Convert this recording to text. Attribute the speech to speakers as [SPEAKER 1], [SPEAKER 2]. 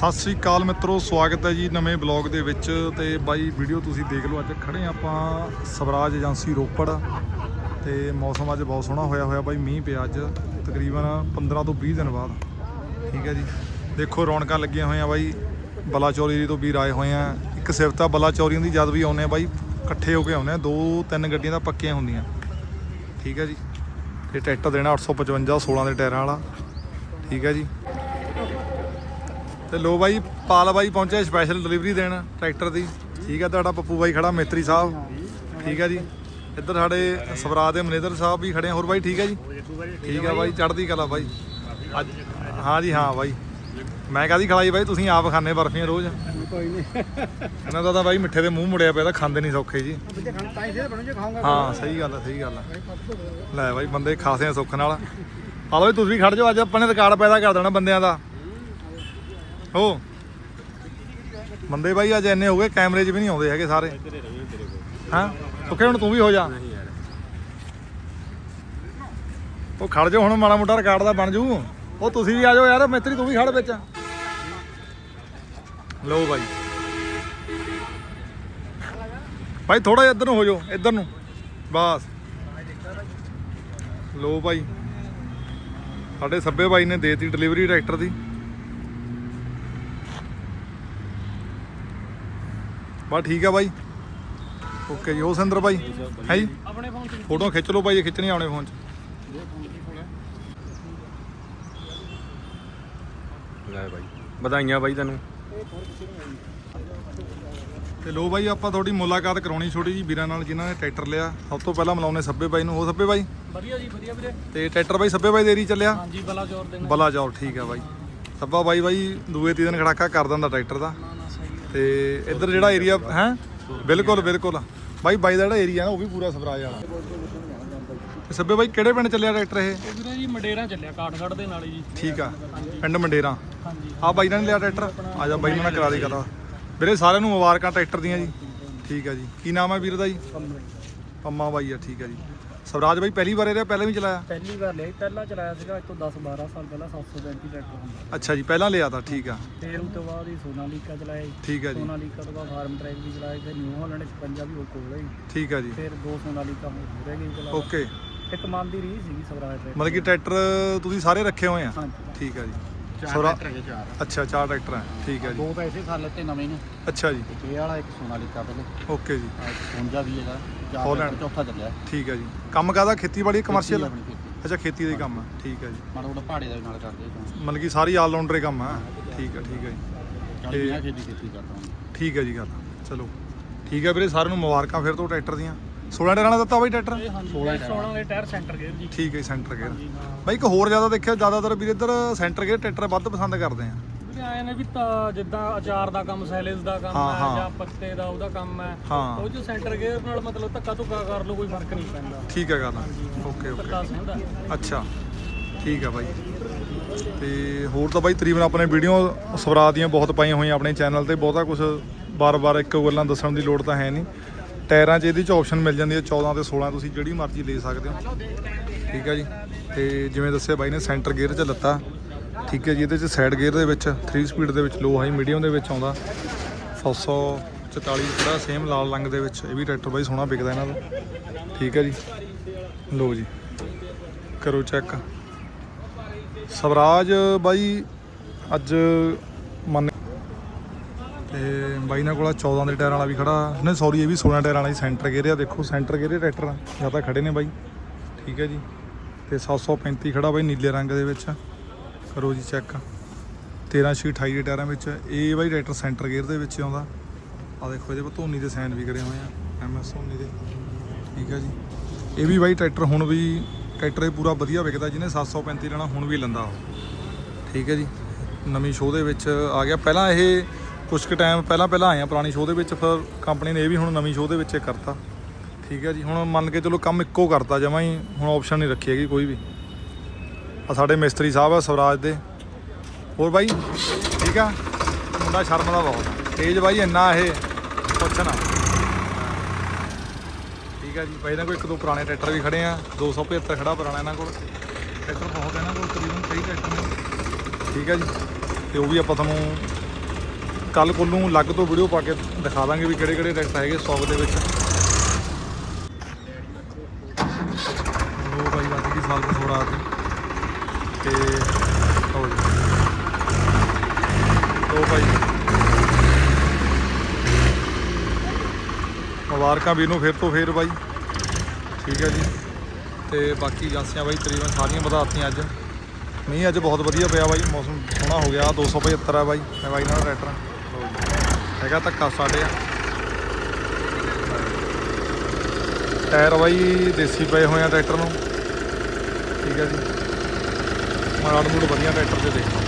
[SPEAKER 1] ਸਤਿ ਸ੍ਰੀ ਅਕਾਲ ਮਿੱਤਰੋ, ਸਵਾਗਤ ਹੈ ਜੀ ਨਵੇਂ ਬਲੌਗ ਦੇ ਵਿੱਚ ਤੇ ਬਾਈ ਵੀਡੀਓ ਤੁਸੀਂ ਦੇਖ ਲਓ, ਅੱਜ ਖੜੇ ਹਾਂ ਆਪਾਂ ਸਵਰਾਜ ਏਜੰਸੀ ਰੋਪੜ ਤੇ ਮੌਸਮ ਅੱਜ ਬਹੁਤ ਸੋਹਣਾ ਹੋਇਆ ਹੋਇਆ ਬਾਈ, ਮੀਂਹ ਪਿਆ ਅੱਜ, ਤਕਰੀਬਨ 15 ਤੋਂ 20 ਦਿਨ ਬਾਅਦ। ਠੀਕ ਹੈ ਜੀ। ਦੇਖੋ, ਰੌਣਕਾਂ ਲੱਗੀਆਂ ਹੋਈਆਂ ਬਾਈ, ਬਲਾਚੌਰੀ ਤੋਂ ਵੀਰ ਆਏ ਹੋਏ ਆ। ਇੱਕ ਸਿਫਤਾ ਬਲਾਚੌਰੀਆਂ ਦੀ ਜਦ ਵੀ ਆਉਂਦੇ ਆ ਬਾਈ, ਇਕੱਠੇ ਹੋ ਕੇ ਆਉਂਦੇ ਆ, ਦੋ ਤਿੰਨ ਗੱਡੀਆਂ ਤਾਂ ਪੱਕੀਆਂ ਹੁੰਦੀਆਂ। ਠੀਕ ਹੈ ਜੀ। ਤੇ ਟਰੈਕਟਰ ਦੇਣਾ 855 16 ਦੇ ਟਾਇਰਾਂ ਵਾਲਾ। ਠੀਕ ਹੈ ਜੀ। ਤੇ ਲੋ ਬਾਈ, ਪਾਲ ਬਾਈ ਪਹੁੰਚਿਆ ਸਪੈਸ਼ਲ ਡਿਲੀਵਰੀ ਦੇਣ ਟਰੈਕਟਰ ਦੀ। ਠੀਕ ਆ, ਤੁਹਾਡਾ ਪੱਪੂ ਬਾਈ ਖੜਾ, ਮੇਤਰੀ ਸਾਹਿਬ। ਠੀਕ ਆ ਜੀ। ਇੱਧਰ ਸਾਡੇ ਸਵਰਾਜ ਦੇ ਮੈਨੇਜਰ ਸਾਹਿਬ ਵੀ ਖੜੇ ਹੋਰ ਬਾਈ, ਠੀਕ ਹੈ ਜੀ? ਠੀਕ ਹੈ ਬਾਈ, ਚੜ੍ਹਦੀ ਕਲਾ ਬਾਈ। ਅੱਜ, ਹਾਂ ਜੀ, ਹਾਂ ਬਾਈ। ਮੈਂ ਕਾਦੀ ਖਲਾਈ ਬਾਈ? ਤੁਸੀਂ ਆਪ ਖਾਣੇ ਬਰਫੀਆਂ ਰੋਜ਼।
[SPEAKER 2] ਕੋਈ ਨਹੀਂ
[SPEAKER 1] ਇਹਨਾਂ ਦਾ ਤਾਂ ਬਾਈ ਮਿੱਠੇ ਦੇ ਮੂੰਹ ਮੁੜਿਆ ਪਿਆ ਤਾਂ ਖਾਂਦੇ ਨਹੀਂ ਸੌਖੇ ਜੀ।
[SPEAKER 2] ਹਾਂ,
[SPEAKER 1] ਸਹੀ ਗੱਲ ਆ, ਸਹੀ ਗੱਲ ਆ। ਲੈ ਬਾਈ, ਬੰਦੇ ਖਾਸੇ ਆ ਸੁੱਖ ਨਾਲ। ਆ ਲਓ ਤੁਸੀਂ ਵੀ ਖੜ ਜਾਓ। ਅੱਜ ਆਪਾਂ ਨੇ ਰਿਕਾਰਡ ਪੈਦਾ ਕਰ ਦੇਣਾ ਬੰਦਿਆਂ ਦਾ। ਹੋ। ਬੰਦੇ ਬਾਈ ਅੱਜ ਇੰਨੇ ਹੋ ਗਏ ਕੈਮਰੇ 'ਚ ਵੀ ਨਹੀਂ ਆਉਂਦੇ ਹੈਗੇ ਸਾਰੇ। ਹਾਂ? ਓਕੇ ਹੁਣ ਤੂੰ ਵੀ ਹੋ ਜਾ। ਉਹ ਖੜ ਜਾਓ ਹੁਣ ਮਾੜਾ ਮੋਟਾ ਰਿਕਾਰਡ ਦਾ ਬਣ ਜੂ। ਉਹ ਤੁਸੀਂ ਵੀ ਆ ਜਾਓ ਯਾਰ ਮਿੱਤਰੀ ਤੂੰ ਵੀ ਖੜ ਵਿੱਚ। ਲਓ ਬਾਈ। ਭਾਈ ਥੋੜਾ ਜਿਹਾ ਇੱਧਰ ਨੂੰ ਹੋ ਜਾਓ ਇੱਧਰ ਨੂੰ। ਬਸ। ਲੋ ਭਾਈ ਸਾਡੇ ਸੱਬੇ ਬਾਈ ਨੇ ਦੇਤੀ ਡਿਲੀਵਰੀ ਟਰੈਕਟਰ ਦੀ। ਬਸ ਠੀਕ ਆ ਬਾਈ। ਓਕੇ ਜੀ ਉਹ ਸਿੰਦਰ ਬਾਈ? ਹੈ ਜੀ?
[SPEAKER 2] ਆਪਣੇ ਫੋਨ ਤੇ
[SPEAKER 1] ਫੋਟੋ ਖਿੱਚ ਲਓ ਬਾਈ ਇਹ ਖਿੱਚਣੀ ਆਉਣੇ ਫੋਨ 'ਚ।
[SPEAKER 3] ਲੈ ਬਾਈ ਵਧਾਈਆਂ ਬਾਈ ਤੈਨੂੰ।
[SPEAKER 1] ਤੇ ਲੋ ਬਾਈ ਆਪਾਂ ਤੁਹਾਡੀ ਮੁਲਾਕਾਤ ਕਰਾਉਣੀ ਛੋਟੀ ਜੀ ਵੀਰਾਂ ਨਾਲ ਜਿਨ੍ਹਾਂ ਨੇ ਟਰੈਕਟਰ ਲਿਆ। ਸਭ ਤੋਂ ਪਹਿਲਾਂ ਮਿਲਾਉਣੇ ਸੱਬੇ ਬਾਈ ਨੂੰ। ਉਹ ਸੱਬੇ ਬਾਈ?
[SPEAKER 2] ਵਧੀਆ ਜੀ ਵਧੀਆ ਵੀਰੇ।
[SPEAKER 1] ਤੇ ਟਰੈਕਟਰ ਬਾਈ ਸੱਬੇ ਬਾਈ ਦੇਰੀ ਚੱਲਿਆ?
[SPEAKER 2] ਹਾਂਜੀ ਬਲਾ ਜ਼ੋਰ ਦੇਣਾ
[SPEAKER 1] ਬਲਾ ਜਾਓ ਠੀਕ ਆ ਬਾਈ। ਸੱਬਾ ਬਾਈ ਬਾਈ ਦੂਏ ਤੀਜੇ ਦਿਨ ਖੜਾਕਾ ਕਰ ਦਿੰਦਾ ਟਰੈਕਟਰ ਦਾ।
[SPEAKER 2] ਹੈ
[SPEAKER 1] ਤੇ ਇੱਧਰ ਜਿਹੜਾ ਏਰੀਆ ਹੈ? ਬਿਲਕੁਲ ਬਿਲਕੁਲ। ਬਾਈ ਬਾਈ ਦਾ ਜਿਹੜਾ ਏਰੀਆ ਨਾ ਉਹ ਵੀ ਪੂਰਾ ਸਵਰਾਜ ਵਾਲਾ। ਤੇ ਸੱਬੇ ਬਾਈ ਕਿਹੜੇ ਪਿੰਡ ਚੱਲਿਆ ਟਰੈਕਟਰ ਇਹ?
[SPEAKER 2] ਵੀਰੇ ਜੀ ਮੰਡੇਰਾ ਚੱਲਿਆ ਕਾਠਗੜ੍ਹ ਦੇ ਨਾਲ ਜੀ।
[SPEAKER 1] ਠੀਕ ਆ ਪਿੰਡ ਮੰਡੇਰਾ।
[SPEAKER 2] ਹਾਂਜੀ
[SPEAKER 1] ਆ ਬਾਈ ਨਾਲ ਲਿਆ ਟਰੈਕਟਰ? ਆ ਜਾ ਬਾਈ ਨਾਲ ਕਰਾ ਦੇ ਕਰਾ ਵੀਰੇ ਸਾਰਿਆਂ ਨੂੰ ਮੁਬਾਰਕਾਂ ਟਰੈਕਟਰ ਦੀਆਂ ਜੀ। ਠੀਕ ਆ ਜੀ। ਕੀ ਨਾਮ ਹੈ ਵੀਰ ਦਾ ਜੀ? ਪੰਮਾ ਬਾਈ ਆ ਠੀਕ ਆ ਜੀ। ਸਵਰਾਜ ਬਾਈ ਪਹਿਲੀ ਵਾਰ ਇਹਦਾ ਪਹਿਲਾਂ ਵੀ ਚਲਾਇਆ?
[SPEAKER 2] ਪਹਿਲੀ ਵਾਰ ਲਿਆ ਸੀ, ਪਹਿਲਾਂ ਚਲਾਇਆ ਸੀਗਾ ਅੱਜ ਤੋਂ 10 12 ਸਾਲ ਪਹਿਲਾਂ 735 ਟਰੈਕਟਰ ਹੁੰਦਾ।
[SPEAKER 1] ਅੱਛਾ ਜੀ ਪਹਿਲਾਂ ਲਿਆ ਤਾਂ ਠੀਕ ਆ।
[SPEAKER 2] ਫਿਰ ਉਸ ਤੋਂ ਬਾਅਦ ਹੀ ਸੋਨਾਲੀਕਾ ਚਲਾਇਆ ਜੀ।
[SPEAKER 1] ਠੀਕ ਆ ਜੀ।
[SPEAKER 2] ਸੋਨਾਲੀਕਾ ਤੋਂ ਬਾਅਦ ਫਾਰਮ ਟਰੈਕ ਵੀ ਚਲਾਇਆ ਫਿਰ ਨਿਊ ਹਾਲੈਂਡ 56 ਵੀ ਉਹ ਕੋਲ ਹੈ
[SPEAKER 1] ਠੀਕ ਆ ਜੀ।
[SPEAKER 2] ਫਿਰ ਦੋ ਸੋਨਾਲੀਕਾ ਹੋ ਰਹਿ ਗਈ ਚਲਾ
[SPEAKER 1] ਓਕੇ।
[SPEAKER 2] ਇੱਕ ਮਨ ਦੀ ਰੀਹ ਸੀਗੀ ਸਵਰਾਜ
[SPEAKER 1] ਮਤਲਬ ਕਿ ਟਰੈਕਟਰ ਤੁਸੀਂ ਸਾਰੇ ਰੱਖੇ ਹੋਏ ਆ?
[SPEAKER 2] ਹਾਂਜੀ।
[SPEAKER 1] ਠੀਕ ਆ ਜੀ।
[SPEAKER 2] ਚਾਰ
[SPEAKER 1] ਸਵਰਾ-
[SPEAKER 2] ਟਰੈਕਟਰ ਹੈਗੇ ਚਾਰ।
[SPEAKER 1] ਅੱਛਾ ਚਾਰ ਟਰੈਕਟਰ ਆ ਠੀਕ ਆ ਜੀ।
[SPEAKER 2] ਦੋ ਤਾਂ ਇਸੇ ਸਾਲ ਤੇ ਨਵੇਂ ਨੇ।
[SPEAKER 1] ਅੱਛਾ ਜੀ।
[SPEAKER 2] ਇੱਕ ਇਹ ਵਾਲਾ ਇੱਕ ਸੋਨਾਲੀਕਾ ਪਹਿਲੇ।
[SPEAKER 1] ਓਕੇ ਜੀ।
[SPEAKER 2] ਹੁੰਜਾ ਵੀ ਹੈਗਾ। ਚਾਰ
[SPEAKER 1] Holland।
[SPEAKER 2] ਟਰੈਕਟਰ ਚੌਥਾ ਚੱਲਿਆ।
[SPEAKER 1] ਠੀਕ ਹੈ ਜੀ। ਕੰਮ ਕਾਦਾ ਖੇਤੀਬਾੜੀ ਕਮਰਸ਼ੀਅਲ
[SPEAKER 2] ਆਪਣੀ ਖੇਤੀ।
[SPEAKER 1] ਅੱਛਾ ਖੇਤੀ ਦਾ ਹੀ ਕੰਮ ਆ ਠੀਕ ਹੈ ਜੀ।
[SPEAKER 2] ਮਾੜਾ ਮੋਟਾ ਪਹਾੜੇ ਦਾ ਵੀ ਨਾਲ ਕਰਦੇ ਹਾਂ
[SPEAKER 1] ਮਤਲਬ ਕਿ ਸਾਰੀ ਆਲ ਰਾਊਂਡਰ ਹੀ ਕੰਮ ਆ ਠੀਕ ਹੈ ਠੀਕ ਹੈ ਜੀ।
[SPEAKER 2] ਚਾਲੀ ਪੰਜਾਹ ਖੇਤੀ ਖੇਤੀ ਕਰਦਾ ਹਾਂ।
[SPEAKER 1] ਠੀਕ ਹੈ ਜੀ ਗੱਲ। ਚਲੋ। ਠੀਕ ਹੈ ਵੀਰੇ ਸਾਰਿਆਂ ਨੂੰ ਮੁਬਾਰਕਾਂ ਫਿਰ ਤੋਂ ਟਰੈਕਟਰ ਦੀਆਂ। 16 ਟਾਇਰਾਂ ਦਾ ਦਿੱਤਾ ਬਾਈ ਟਰੈਕਟਰ?
[SPEAKER 2] 16 16 ਦੇ ਟਾਇਰ ਸੈਂਟਰ ਗੇਅਰ ਜੀ।
[SPEAKER 1] ਠੀਕ ਹੈ ਸੈਂਟਰ ਗੇਅਰ
[SPEAKER 2] ਹਾਂ।
[SPEAKER 1] ਬਾਈ ਇੱਕ ਹੋਰ ਜ਼ਿਆਦਾ ਦੇਖਿਆ ਜ਼ਿਆਦਾਤਰ ਵੀਰੇ ਇੱਧਰ ਸੈਂਟਰ ਗੇਅਰ ਟਰੈਕਟਰ ਵੱਧ ਪਸੰਦ ਕਰਦੇ ਆ।
[SPEAKER 2] ਵੀਰੇ ਆਏ ਨੇ ਵੀ ਤਾਂ ਜਿੱਦਾਂ ਅਚਾਰ ਦਾ ਕੰਮ ਸੈਲੇਸ ਦਾ ਕੰਮ
[SPEAKER 1] ਹਾਂ,
[SPEAKER 2] ਹੈ
[SPEAKER 1] ਹਾਂ।
[SPEAKER 2] ਜਾਂ ਪੱਤੇ ਦਾ ਉਹਦਾ ਕੰਮ ਹੈ।
[SPEAKER 1] ਹਾਂ।
[SPEAKER 2] ਉਹ ਜੋ ਸੈਂਟਰ ਗੇਅਰ ਨਾਲ ਮਤਲਬ ਧੱਕਾ ਧੁੱਕਾ ਕਰ ਲਓ ਕੋਈ ਫ਼ਰਕ ਨਹੀਂ ਪੈਂਦਾ।
[SPEAKER 1] ਠੀਕ ਹੈ ਗੱਲ ਓਕੇ ਓਕੇ
[SPEAKER 2] ਧੱਕਾ ਸਹਿੰਦਾ
[SPEAKER 1] ਅੱਛਾ। ਠੀਕ ਆ ਬਾਈ। ਤੇ ਹੋਰ ਤਾਂ ਬਾਈ ਤਕਰੀਬਨ ਆਪਣੇ ਵੀਡੀਓ ਸਵਰਾਜ ਦੀਆਂ ਬਹੁਤ ਪਾਈਆਂ ਹੋਈਆਂ ਆਪਣੇ ਚੈਨਲ ਤੇ ਬਹੁਤਾ ਕੁਝ ਬਾਰ-ਬਾਰ ਇੱਕੋ ਗੱਲਾਂ ਦੱਸਣ ਦੀ ਲੋੜ ਤਾਂ ਹੈ ਨਹੀਂ। ਟਾਇਰਾਂ 'ਚ ਇਹਦੇ 'ਚ ਆਪਸ਼ਨ ਮਿਲ ਜਾਂਦੀ ਹੈ 14 ਤੇ 16 ਤੁਸੀਂ ਜਿਹੜੀ ਮਰਜ਼ੀ ਲੈ ਸਕਦੇ ਹੋ। ਠੀਕ ਹੈ ਜੀ? ਤੇ ਜਿਵੇਂ ਦੱਸਿਆ ਬਾਈ ਨੇ ਸੈਂਟਰ ਗੇਅਰ 'ਚ ਲੱਤਾ। ਠੀਕ ਹੈ ਜੀ, ਇਹਦੇ 'ਚ ਸਾਈਡ ਗੇਅਰ ਦੇ ਵਿੱਚ 3 ਸਪੀਡ ਦੇ ਵਿੱਚ ਲੋ ਹਾਈ ਮੀਡੀਅਮ ਦੇ ਵਿੱਚ ਆਉਂਦਾ। 744 ਜਿਹੜਾ ਸੇਮ ਲਾਲ ਰੰਗ ਦੇ ਵਿੱਚ, ਇਹ ਵੀ ਟਰੈਕਟਰ ਬਾਈ ਸੋਹਣਾ ਵਿਕਦਾ ਇਹਨਾਂ ਦਾ। ਠੀਕ ਹੈ ਜੀ? ਲੋ ਜੀ। ਕਰੋ ਚੈੱਕ ਸਵਰਾਜ ਬਾਈ, ਅੱਜ ਮੰਨ ਤੇ ਬਾਈ ਨਾਲ ਕੋਲ 14 ਦੇ ਟਾਇਰਾਂ ਵਾਲਾ ਵੀ ਖੜਾ। ਨਹੀਂ ਸੌਰੀ ਇਹ ਵੀ 16 ਟਾਇਰਾਂ ਵਾਲਾ ਹੀ ਸੈਂਟਰ ਗੇਅਰ ਆ। ਦੇਖੋ ਸੈਂਟਰ ਗੇਅਰ ਟਰੈਕਟਰ ਜਾਂ ਤਾਂ ਖੜੇ ਨੇ ਬਾਈ। ਠੀਕ ਹੈ ਜੀ। ਤੇ 735 ਖੜਾ ਬਾਈ ਨੀਲੇ ਰੰਗ ਦੇ ਵਿੱਚ। ਕਰੋ ਜੀ ਚੈੱਕ 13 ਛੇ 28 ਦੇ ਟਾਇਰਾਂ ਵਿੱਚ। ਇਹ ਬਾਈ ਟਰੈਕਟਰ ਸੈਂਟਰ ਗੇਅਰ ਦੇ ਵਿੱਚ ਆਉਂਦਾ। ਆ ਦੇਖੋ, ਇਹਦੇ ਪਰ ਧੋਨੀ ਦੇ ਸਾਈਨ ਵੀ ਕਰੇ ਹੋਏ ਆ। ਐਮਐਸ ਧੋਨੀ ਦੇ। ਠੀਕ ਹੈ ਜੀ। ਇਹ ਵੀ ਬਾਈ ਟਰੈਕਟਰ ਹੁਣ ਵੀ ਟਰੈਕਟਰ ਇਹ ਪੂਰਾ ਵਧੀਆ ਵਿਕਦਾ ਜਿਹਨੇ 735 ਲੈਣਾ, ਹੁਣ ਵੀ ਲੈਂਦਾ ਉਹ। ਠੀਕ ਹੈ ਜੀ। ਨਵੀਂ ਸ਼ੋਅ ਦੇ ਵਿੱਚ ਆ ਗਿਆ। ਪਹਿਲਾਂ ਇਹ ਕੁਝ ਕੁ ਟਾਈਮ ਪਹਿਲਾਂ ਪਹਿਲਾਂ ਆਏ ਆ ਪੁਰਾਣੀ ਸ਼ੋਅ ਦੇ ਵਿੱਚ, ਫਿਰ ਕੰਪਨੀ ਨੇ ਇਹ ਵੀ ਹੁਣ ਨਵੀਂ ਸ਼ੋਅ ਦੇ ਵਿੱਚ ਇਹ ਕਰਤਾ। ਠੀਕ ਹੈ ਜੀ, ਹੁਣ ਮੰਨ ਕੇ ਚਲੋ ਕੰਮ ਇੱਕੋ ਕਰਤਾ, ਜਮਾਂ ਹੀ ਹੁਣ ਆਪਸ਼ਨ ਨਹੀਂ ਰੱਖੀ ਹੈਗੀ ਕੋਈ ਵੀ। ਆ ਸਾਡੇ ਮਿਸਤਰੀ ਸਾਹਿਬ ਆ, ਸਵਰਾਜ ਦੇ। ਹੋਰ ਬਾਈ, ਠੀਕ ਆ? ਮੁੰਡਾ ਸ਼ਰਮ ਦਾ ਬਹੁਤ ਤੇਜ ਬਾਈ, ਇੰਨਾ ਇਹ ਪੁੱਛਣਾ ਠੀਕ ਆ ਜੀ, ਬਾਈ ਇਹਨਾਂ ਕੋਲ ਇੱਕ ਦੋ ਪੁਰਾਣੇ ਟਰੈਕਟਰ ਵੀ ਖੜੇ ਆ 275 ਖੜਾ ਪੁਰਾਣਾ ਇਹਨਾਂ ਕੋਲ। ਟਰੈਕਟਰ ਬਹੁਤ ਇਹਨਾਂ ਕੋਲ, ਤਕਰੀਬਨ ਕਈ ਟਰੈਕਟਰ ਨੇ। ਠੀਕ ਆ ਜੀ, ਤੇ ਉਹ ਵੀ ਆਪਾਂ ਤੁਹਾਨੂੰ ਕੱਲ ਕੋਲ ਨੂੰ ਅਲੱਗ ਤੋਂ ਵੀਡੀਓ ਪਾ ਕੇ ਦਿਖਾ ਦਾਂਗੇ ਵੀ ਕਿਹੜੇ ਕਿਹੜੇ ਟਰੈਕਟਰ ਹੈਗੇ ਸਟਾਕ ਦੇ ਵਿੱਚ। ਉਹ ਭਾਈ ਅੱਜ ਦੀ ਸਾਲ ਤੋਂ ਰਾਤ ਤੇ ਹੋ ਜੀ। ਲੋ ਬਾਈ। ਮੁਬਾਰਕਾਂ ਵੀਰ ਨੂੰ ਫਿਰ ਤੋਂ ਫੇਰ ਬਾਈ। ਠੀਕ ਹੈ ਜੀ। ਤੇ ਬਾਕੀ ਏਜੰਸੀਆਂ ਬਾਈ, ਤਕਰੀਬਨ ਸਾਰੀਆਂ ਵਧਾਤੀਆਂ ਅੱਜ। ਮੀਂਹ ਅੱਜ ਬਹੁਤ ਵਧੀਆ ਪਿਆ ਬਾਈ। ਮੌਸਮ ਸੋਹਣਾ ਹੋ ਗਿਆ। 275 ਆ ਬਾਈ। ਮੈਂ ਬਾਈ ਨਾਲ ਟਰੈਕਟਰ ਲਓ ਹੈਗਾ ਧੱਕਾ ਸਾਡੇ ਆ। ਟਾਇਰ ਬਾਈ ਦੇਸੀ ਪਏ ਹੋਏ ਆ ਟਰੈਕਟਰ ਨੂੰ। ਠੀਕ ਹੈ ਜੀ। ਮਾੜਾ ਮੂੜ ਵਧੀਆ ਟਰੈਕਟਰ ਤੇ ਦੇਖ।